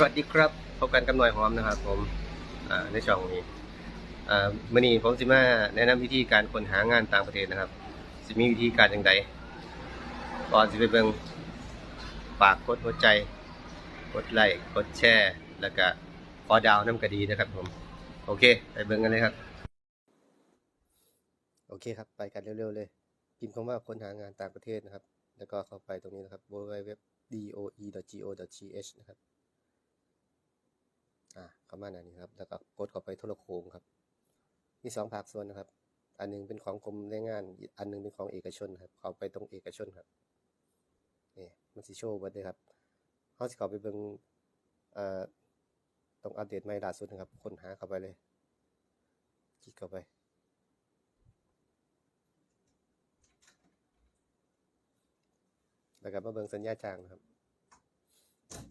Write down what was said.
สวัสดีครับพบกันกับหน่อยหอมนะครับผมในช่องนี้มื่อนี้ผมจะมาแนะนำวิธีการค้นหางานต่างประเทศนะครับจะมีวิธีการอย่างไรก่อนจะไปเบิ่งฝากกดหัวใจกดไลค์กดแชร์ แล้วก็ขอดาวน้ำกระดีนะครับผม โอเค ไปเบิ่งกันเลยครับ โอเคครับ ไปกันเร็วๆเลยพิมพ์คำว่าค้นหางานต่างประเทศนะครับ แล้วก็เข้าไปตรงนี้นะครับ www.doe.go.th นะครับ อ่าเข้ามาในนี้ครับ แล้วก็กดเข้าไปโทรโขงครับ มีสองภาคส่วนนะครับ อันหนึงเป็นของกรมแรงงาน อันหนึงเป็นของเอกชนครับ เข้าไปตรงเอกชนครับนี่มันสิโชว์เบิดเลยครับเขาสิเข้าไปเบิ่งเอ่อตรงอัปเดตใหม่ล่าสุดนะครับ ค้นหาเข้าไปเลย คลิกเข้าไปแล้วก็มาเบิ่งสัญญาจ้างนะครับ